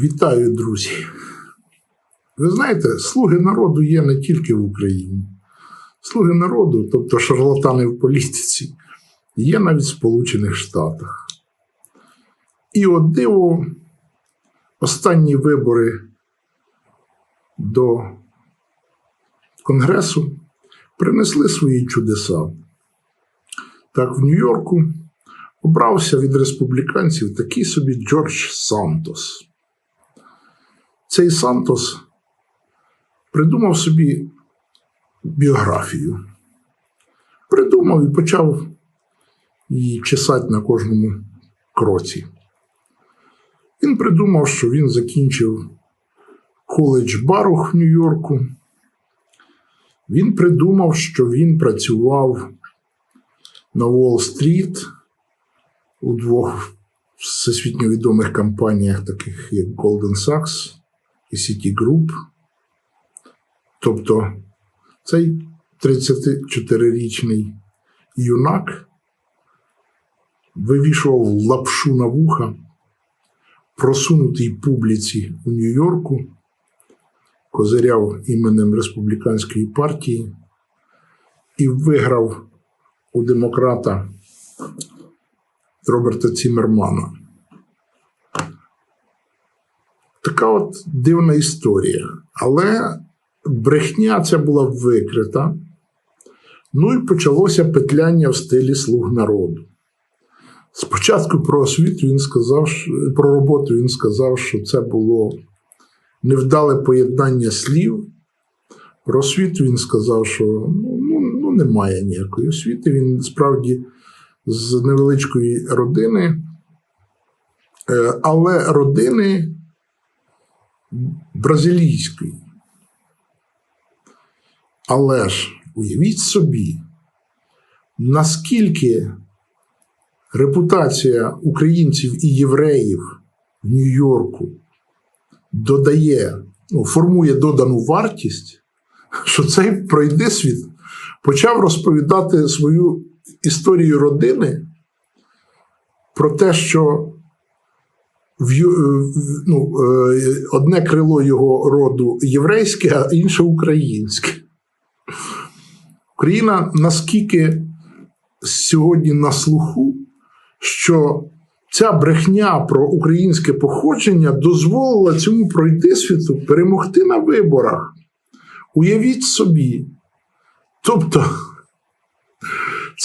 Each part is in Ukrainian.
Вітаю, друзі. Ви знаєте, слуги народу є не тільки в Україні. Слуги народу, тобто шарлатани в політиці, є навіть в Сполучених Штатах. І от диво, останні вибори до Конгресу принесли свої чудеса. Так, в Нью-Йорку обрався від республіканців такий собі Джордж Сантос. Цей Сантос придумав собі біографію. Придумав і почав її чесати на кожному кроці. Він придумав, що він закінчив коледж Барух в Нью-Йорку. Він придумав, що він працював на Уолл-стріт у двох всесвітньо відомих компаніях, таких як Goldman Sachs і Citigroup. Тобто цей 34-річний юнак вивішував лапшу на вуха просунутій публіці у Нью-Йорку, козиряв іменем республіканської партії і виграв у демократа Роберта Цімермана. Така от дивна історія. Але брехня ця була викрита. Ну і почалося петляння в стилі слуг народу. Спочатку про освіту він сказав, про роботу він сказав, що це було невдале поєднання слів. Про освіту він сказав, що ну, ну, ну немає ніякої освіти. Він справді з невеличкої родини, е, але родини бразилійської. Але ж уявіть собі, наскільки репутація українців і євреїв в Нью-Йорку додає, ну, формує додану вартість, що цей пройдисвіт почав розповідати свою історію родини про те, що ну, е, одне крило його роду єврейське, а інше українське. Україна наскільки сьогодні на слуху, що ця брехня про українське походження дозволила цьому пройдисвіту перемогти на виборах. Уявіть собі. Тобто,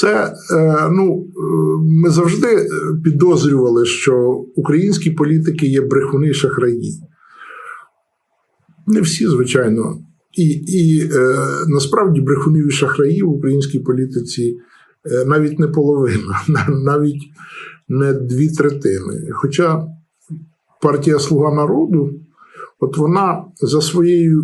це е, ну, е, ми завжди е, підозрювали, що українські політики є брехуни шахраї. Не всі, звичайно. І, і е, насправді брехунів і шахраїв в українській політиці е, навіть не половина, навіть не дві третини. Хоча партія Слуга народу, от вона за своєю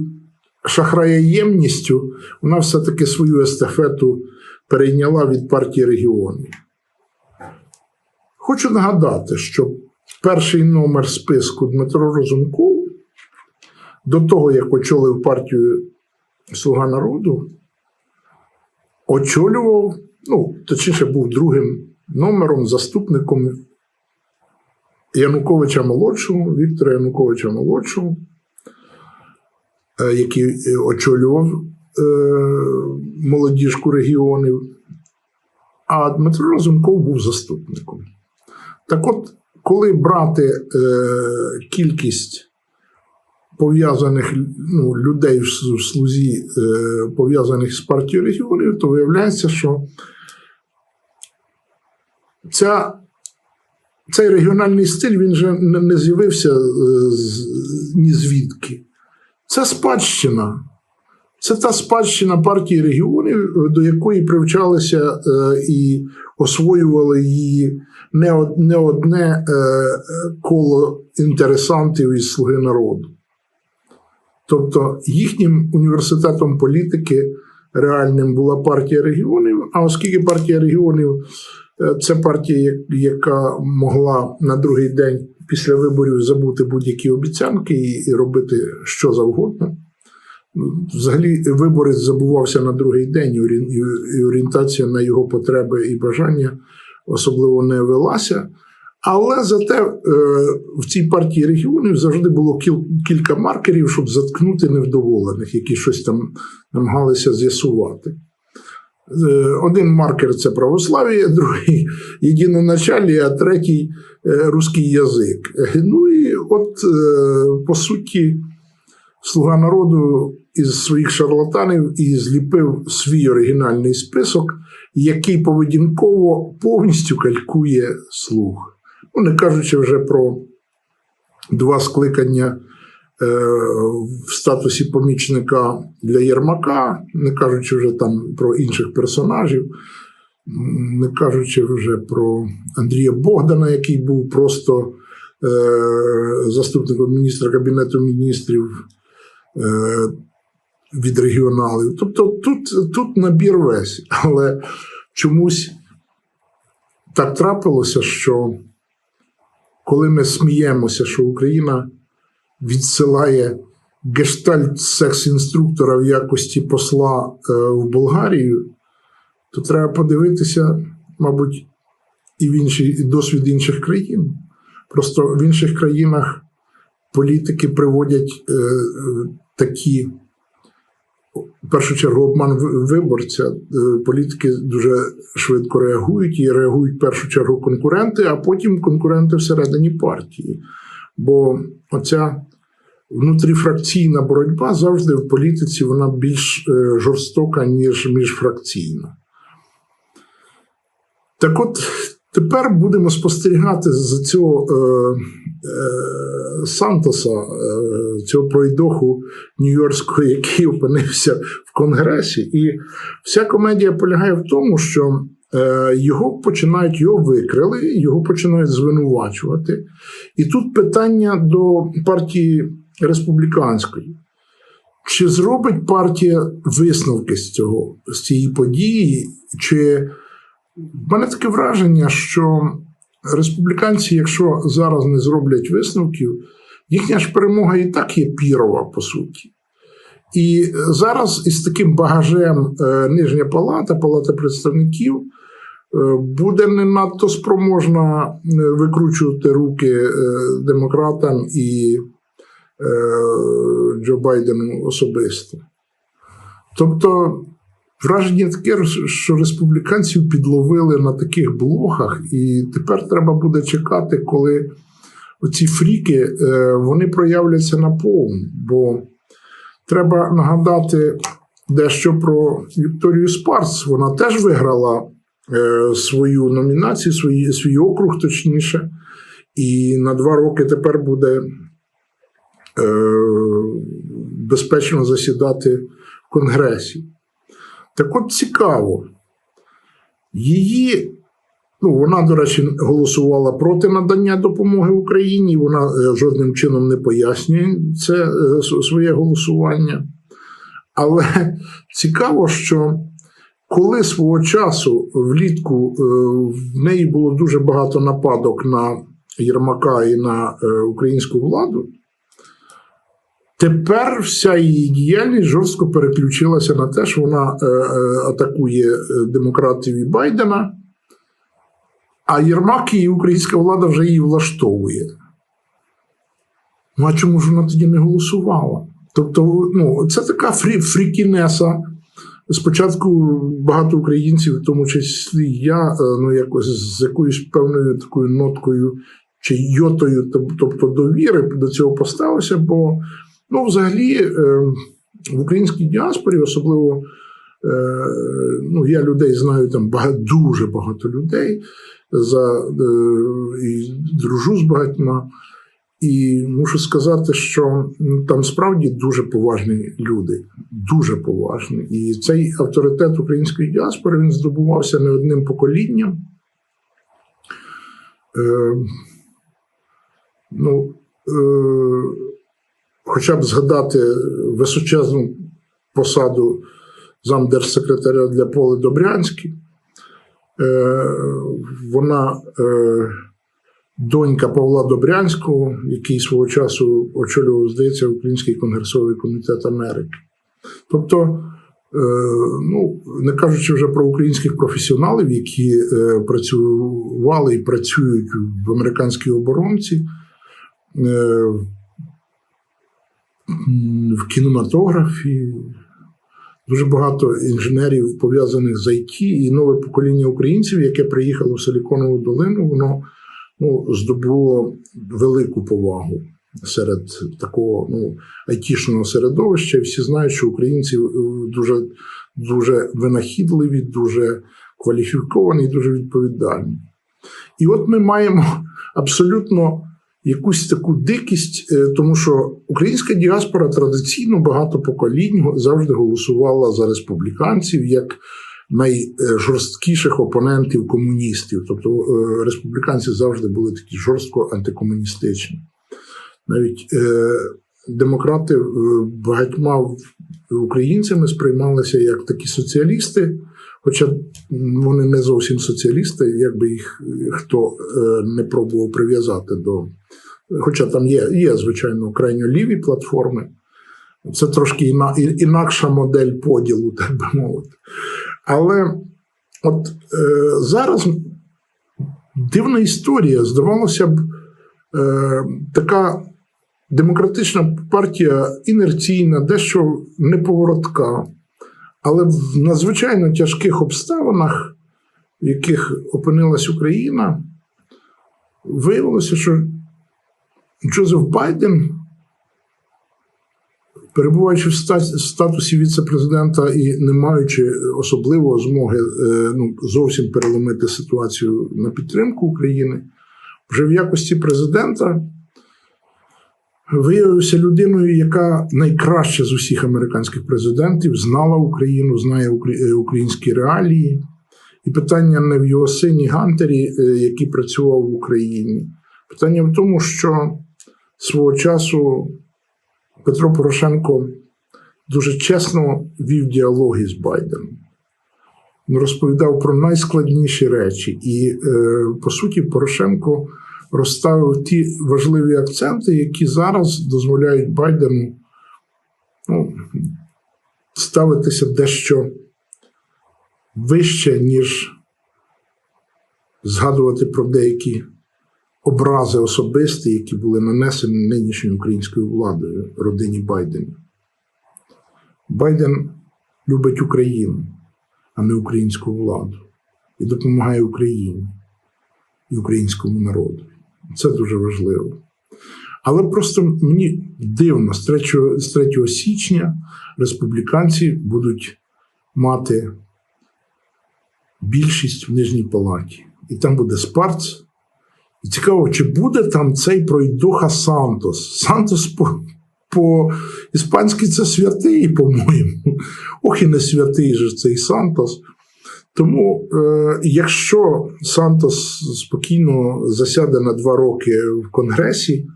шахраяємністю, вона все-таки свою естафету перейняла від партії регіонів. Хочу нагадати, що перший номер списку Дмитро Розумков до того, як очолив партію Слуга народу, очолював, ну, точніше, був другим номером, заступником Януковича молодшого, Віктора Януковича молодшого, е, який е, очолював молодіжку регіонів. А Дмитро Разумков був заступником. Так от, коли брати е, кількість пов'язаних ну, людей в слузі, е, пов'язаних з партією регіонів, то виявляється, що ця, цей регіональний стиль він же не, з'явився е, ні звідки. Це спадщина. Це та спадщина партії регіонів, до якої привчалися е, і освоювали її не, не одне е, коло інтересантів із Слуги народу. Тобто їхнім університетом політики реальним була партія регіонів. А оскільки партія регіонів е, це партія, яка могла на другий день після виборів забути будь-які обіцянки і робити що завгодно. Взагалі, виборець забувався на другий день, і орі- і- і орієнтація на його потреби і бажання особливо не велася. Але зате е, в цій партії регіонів завжди було кіл, кілька маркерів, щоб заткнути невдоволених, які щось там намагалися з'ясувати. Е, Один маркер це православ'я, другий єдиноначалія, а третій е, русський язик. Ну і от, по суті, слуга народу із своїх шарлатанів і зліпив свій оригінальний список, який поведінково повністю калькує слуг. Ну, не кажучи вже про два скликання е, в статусі помічника для Єрмака, не кажучи вже там про інших персонажів, не кажучи вже про Андрія Богдана, який був просто е, заступником міністра Кабінету міністрів від регіоналів. Тобто тут, тут набір весь, але чомусь так трапилося, що коли ми сміємося, що Україна відсилає гештальт секс-інструктора в якості посла е, в Болгарію, то треба подивитися, мабуть, і в інші, і досвід інших країн. Просто в інших країнах політики приводять е, е, такі, в першу чергу, обман виборця. Е, Політики дуже швидко реагують і реагують в першу чергу конкуренти, а потім конкуренти всередині партії. Бо оця внутріфракційна боротьба завжди в політиці вона більш е, жорстока, ніж міжфракційна. Так от тепер будемо спостерігати за цього е, е, Сантоса, е, цього пройдоху Нью-Йоркського, який опинився в Конгресі. І вся комедія полягає в тому, що е, його починають, його викрили, його починають звинувачувати. І тут питання до партії республіканської. Чи зробить партія висновки з цього, з цієї події? Чи в мене таке враження, що республіканці, якщо зараз не зроблять висновків, їхня ж перемога і так є пірова, по суті. І зараз із таким багажем е, нижня палата, палата представників, е, буде не надто спроможна е, викручувати руки демократам і Джо Байдену особисто. Тобто, враження таке, що республіканців підловили на таких блохах, і тепер треба буде чекати, коли оці фріки е, вони проявляться на наповну. Бо треба нагадати дещо про Вікторію Спарц. Вона теж виграла е, свою номінацію, свій, свій округ, точніше, і на два роки тепер буде е, безпечно засідати в Конгресі. Так от цікаво, її, ну, вона, до речі, голосувала проти надання допомоги Україні, вона е, жодним чином не пояснює це е, своє голосування. Але цікаво, що коли свого часу влітку е, в неї було дуже багато нападок на Єрмака і на українську владу, Тепер вся її діяльність жорстко переключилася на те, що вона е, е, атакує е, демократів і Байдена, а Єрмак і українська влада вже її влаштовує. Ну а чому ж вона тоді не голосувала? Тобто, ну, це така фрі, фрікінеса. Спочатку багато українців, в тому числі я, е, ну якось з якоюсь певною такою ноткою чи йотою, тобто довіри до цього поставився, бо Ну, взагалі, е, в українській діаспорі, особливо, е, ну, я людей знаю там багато, дуже багато людей, за, е, і дружу з багатьма. І мушу сказати, що ну, там справді дуже поважні люди, дуже поважні. І цей авторитет української діаспори він здобувався не одним поколінням. Е, ну, е, хоча б згадати височезну посаду замдержсекретаря для Поли Добрянський. Е, Вона е, донька Павла Добрянського, який свого часу очолював, здається, Український конгресовий комітет Америки. Тобто ну, не кажучи вже про українських професіоналів, які е, працювали і працюють в американській оборонці, е, в кінематографі. Дуже багато інженерів пов'язаних з IT, і нове покоління українців, яке приїхало в Силіконову долину, воно ну, здобуло велику повагу серед такого ну, айтішного середовища. І всі знають, що українці е, дуже, дуже винахідливі, дуже кваліфіковані, дуже відповідальні. І от ми маємо абсолютно якусь таку дикість, е, тому що українська діаспора традиційно багато поколінь завжди голосувала за республіканців як найжорсткіших опонентів комуністів. Тобто е, республіканці завжди були такі жорстко антикомуністичні. Навіть е, демократи багатьма українцями сприймалися як такі соціалісти, хоча вони не зовсім соціалісти, якби їх хто не пробував прив'язати до. Хоча там є, є звичайно, крайньо ліві платформи. Це трошки іна, інакша модель поділу, так би мовити. Але от е, зараз дивна історія. Здавалося б, е, така демократична партія інерційна, дещо неповоротка, але в надзвичайно тяжких обставинах, в яких опинилась Україна, виявилося, що Джозеф Байден, перебуваючи в статусі віце-президента і не маючи особливої змоги е, ну, зовсім переломити ситуацію на підтримку України, вже в якості президента виявився людиною, яка найкраще з усіх американських президентів знала Україну, знає е, українські реалії. І питання не в його сині Гантері, е, який працював в Україні. Питання в тому, що свого часу Петро Порошенко дуже чесно вів діалоги з Байденом. Він розповідав про найскладніші речі. І, е, по суті, Порошенко розставив ті важливі акценти, які зараз дозволяють Байдену ну, ставитися дещо вище, ніж згадувати про деякі образи особисті, які були нанесені нинішньою українською владою родині Байдена. Байден любить Україну, а не українську владу, і допомагає Україні і українському народу. Це дуже важливо. Але просто мені дивно, з 3, з 3 січня республіканці будуть мати більшість в нижній палаті. І там буде Спарц. Цікаво, чи буде там цей пройдуха Сантос. Сантос по, по іспанськи це святий, по-моєму. Ох, і не святий же цей Сантос. Тому, е, якщо Сантос спокійно засяде на два роки в Конгресі,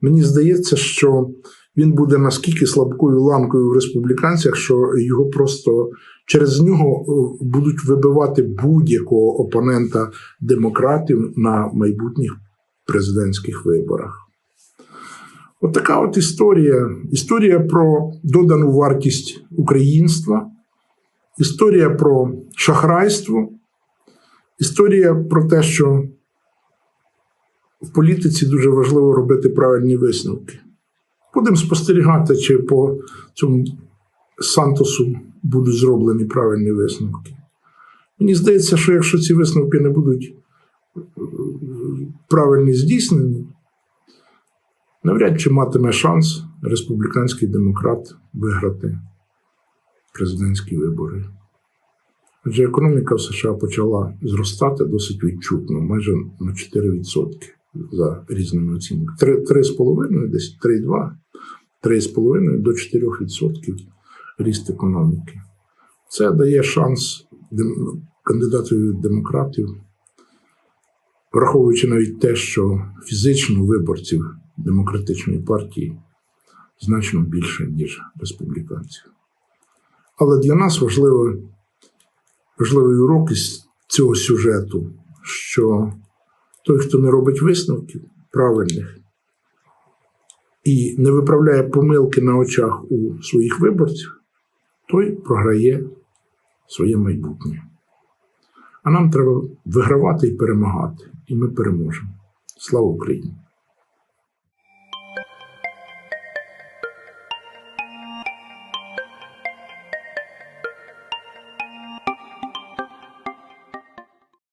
мені здається, що він буде наскільки слабкою ланкою в республіканцях, що його просто через нього е, будуть вибивати будь-якого опонента демократів на майбутніх президентських виборах. От от історія. Історія про додану вартість українства, історія про шахрайство, історія про те, що в політиці дуже важливо робити правильні висновки. Будемо спостерігати, чи по цьому Сантосу будуть зроблені правильні висновки. Мені здається, що якщо ці висновки не будуть е, правильно здійснені, навряд чи матиме шанс республіканський демократ виграти президентські вибори. Адже економіка в США почала зростати досить відчутно, майже на 4% за різними оцінками. 3,5, десь 3,2, 3,5 до 4% ріст економіки. Це дає шанс від демократів, враховуючи навіть те, що фізично виборців демократичної партії значно більше, ніж республіканців. Але для нас важливий, важливий урок із цього сюжету, що той, хто не робить висновків правильних і не виправляє помилки на очах у своїх виборців, той програє своє майбутнє. А нам треба вигравати і перемагати. І ми переможемо. Слава Україні!